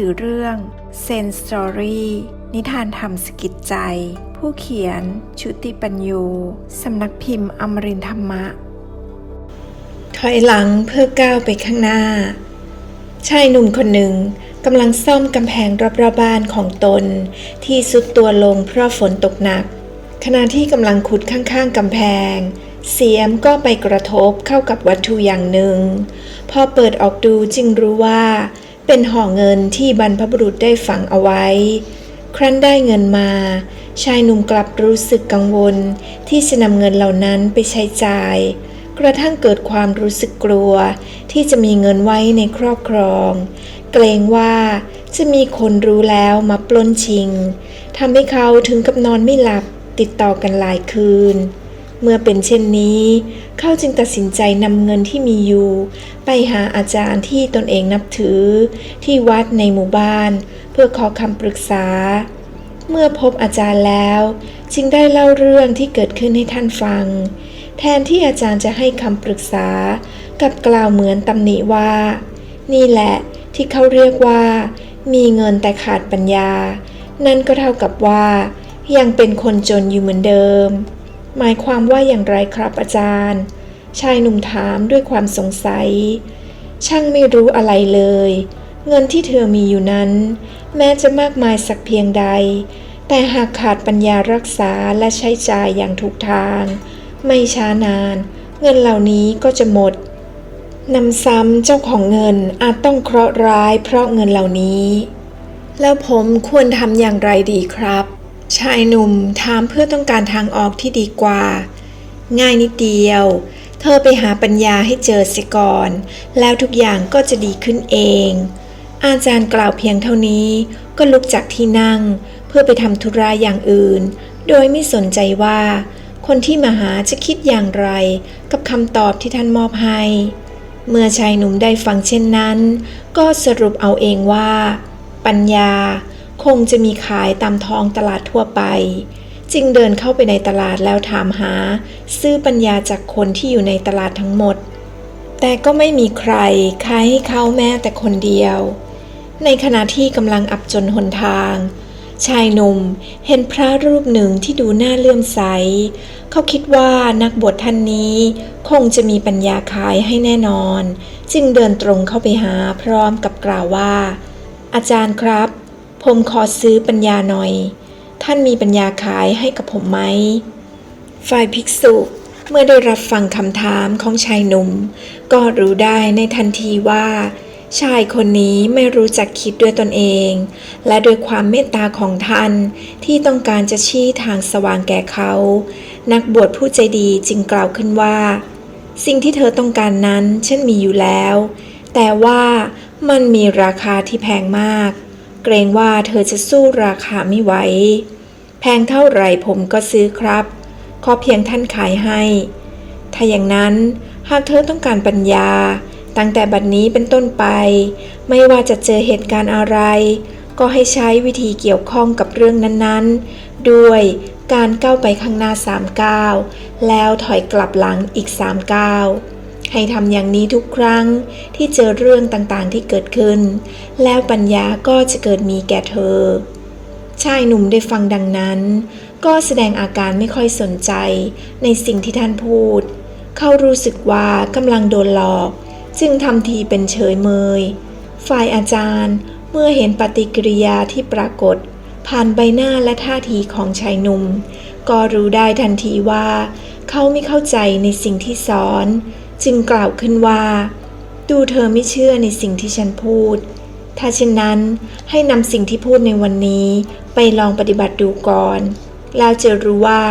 สือเรื่องเซนสตอรี่นิทานธรรมสกิดใจ ผู้เขียน ชุติปัญโยสำนักพิมพ์อมรินธรรมะ ถอยหลังเพื่อก้าวไปข้างหน้า ชายหนุ่มคนหนึ่งกำลังซ่อมกำแพงรอบๆบ้านของตน ที่สุดตัวลงเพราะฝนตกหนัก ขณะที่กำลังขุดข้างๆกำแพง เสียมก็ไปกระทบเข้ากับวัตถุอย่างหนึ่ง พอเปิดออกดูจึงรู้ว่า เป็นห่อเงินที่บรรพบุรุษได้ฝังเอาไว้ ครั้นได้เงินมา ชายหนุ่มกลับรู้สึกกังวล ที่จะนำเงินเหล่านั้นไปใช้จ่าย กระทั่งเกิดความรู้สึกกลัว ที่จะมีเงินไว้ในครอบครอง เกรงว่าจะมีคนรู้แล้วมาปล้นชิงทำให้เขาถึงกับนอนไม่หลับติดต่อกันหลายคืน เมื่อเป็นเช่นนี้ เขาจึงตัดสินใจนำเงินที่มีอยู่ ไปหาอาจารย์ที่ตนเองนับถือ ที่วัดในหมู่บ้าน เพื่อขอคำปรึกษา เมื่อพบอาจารย์แล้ว จึงได้เล่าเรื่องที่เกิดขึ้นให้ท่านฟัง แทนที่อาจารย์จะให้คำปรึกษา กับกล่าวเหมือนตำหนิว่า นี่แหละที่เขาเรียกว่า มีเงินแต่ขาดปัญญา นั่นก็เท่ากับว่า ยังเป็นคนจนอยู่เหมือนเดิม หมายความว่าอย่างไรครับอาจารย์ ชายหนุ่มถามด้วยความสงสัย ช่างไม่รู้อะไรเลย เงินที่เธอมีอยู่นั้น แม้จะมากมายสักเพียงใด แต่หากขาดปัญญารักษาและใช้จ่ายอย่างถูกทาง ไม่ช้านาน เงินเหล่านี้ก็จะหมดนำซ้ำเจ้าของเงินอาจต้องเคราะห์ร้ายเพราะเงินเหล่านี้ แล้วผมควรทำอย่างไรดีครับ ชายหนุ่มถามเพื่อต้องการทางออกที่ดีกว่า ง่ายนิดเดียว เธอไปหาปัญญาให้เจอเสียก่อน แล้วทุกอย่างก็จะดีขึ้นเอง อาจารย์กล่าวเพียงเท่านี้ก็ลุกจากที่นั่ง เพื่อไปทำธุระอย่างอื่น โดยไม่สนใจว่า คนที่มาหาจะคิดอย่างไร กับคำตอบที่ท่านมอบให้ เมื่อชายหนุ่มได้ฟังเช่นนั้น ก็สรุปเอาเองว่า ปัญญา คงจะมีขายตามท้องตลาดทั่วไป จึงเดินเข้าไปในตลาดแล้วถามหา ซื้อปัญญาจากคนที่อยู่ในตลาดทั้งหมด แต่ก็ไม่มีใครขายให้เขาแม้แต่คนเดียว ในขณะที่กำลังอับจนหนทาง ชายหนุ่มเห็นพระรูปหนึ่งที่ดูหน่าเลื่อมใส เขาคิดว่านักบวชท่านนี้คงจะมีปัญญาขายให้แน่นอน จึงเดินตรงเข้าไปหาพร้อมกับกล่าวว่า อาจารย์ครับ ผมขอซื้อปัญญาหน่อย ท่านมีปัญญาขายให้กับผมไหม ฝ่ายภิกษุเมื่อได้รับฟังคำถามของชายหนุ่ม ก็รู้ได้ในทันทีว่า ชายคนนี้ไม่รู้จักคิดด้วยตนเอง และด้วยความเมตตาของท่านที่ต้องการจะชี้ทางสว่างแก่เขา นักบวชผู้ใจดีจึงกล่าวขึ้นว่า สิ่งที่เธอต้องการนั้นฉันมีอยู่แล้ว แต่ว่ามันมีราคาที่แพงมาก เกรงว่าเธอจะสู้ราคาไม่ไหว แพงเท่าไหร่ผมก็ซื้อครับ ขอเพียงท่านขายให้ ถ้าอย่างนั้นหากเธอต้องการปัญญา ตั้งแต่บัดนนี้เป็นต้นไป ไม่ว่าจะเจอเหตุการณ์อะไร ก็ให้ใช้วิธีเกี่ยวข้องกับเรื่องนั้นๆ ด้วยการก้าวไปข้างหน้าสามก้าวแล้วถอยกลับหลังอีกสามก้าว ให้ทำอย่างนี้ทุกครั้งที่เจอเรื่องต่างๆที่เกิดขึ้น แล้วปัญญาก็จะเกิดมีแก่เธอ ชายหนุ่มได้ฟังดังนั้น ก็แสดงอาการไม่ค่อยสนใจในสิ่งที่ท่านพูด เขารู้สึกว่ากำลังโดนหลอก จึงทำทีเป็นเฉยเมย ฝ่ายอาจารย์เมื่อเห็นปฏิกิริยาที่ปรากฏ ผ่านใบหน้าและท่าทีของชายหนุ่ม ก็รู้ได้ทันทีว่า เขาไม่เข้าใจในสิ่งที่สอน จึงกล่าวขึ้นว่า ดูเธอไม่เชื่อในสิ่งที่ฉันพูด ถ้าเช่นนั้นให้นำสิ่งที่พูดในวันนี้ไปลองปฏิบัติดูก่อน แล้วจะรู้ว่า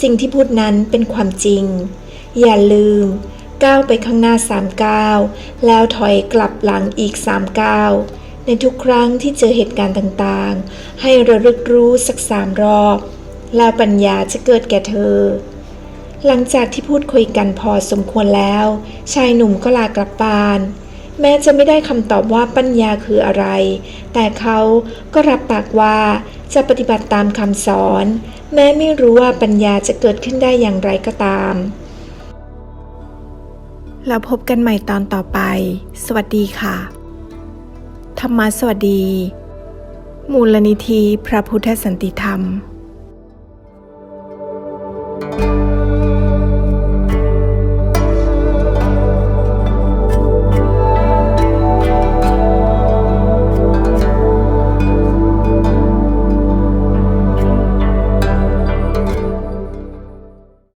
สิ่งที่พูดนั้นเป็นความจริง อย่าลืม ก้าวไปข้างหน้าสามก้าวแล้วถอยกลับหลังอีกสามก้าวในทุกครั้งที่เจอเหตุการณ์ต่างๆ ให้ระลึกรู้สักสามรอบ แล้วปัญญาจะเกิดแก่เธอ หลังจากที่พูดคุยกันพอสมควรแล้ว ชายหนุ่มก็ลากลับบ้าน แม้จะไม่ได้คำตอบว่าปัญญาคืออะไร แต่เขาก็รับปากว่าจะปฏิบัติตามคำสอน แม้ไม่รู้ว่าปัญญาจะเกิดขึ้นได้อย่างไรก็ตาม แล้วพบกันใหม่ตอนต่อไป สวัสดีค่ะ ธรรมสวัสดี มูลนิธิพระพุทธสันติธรรม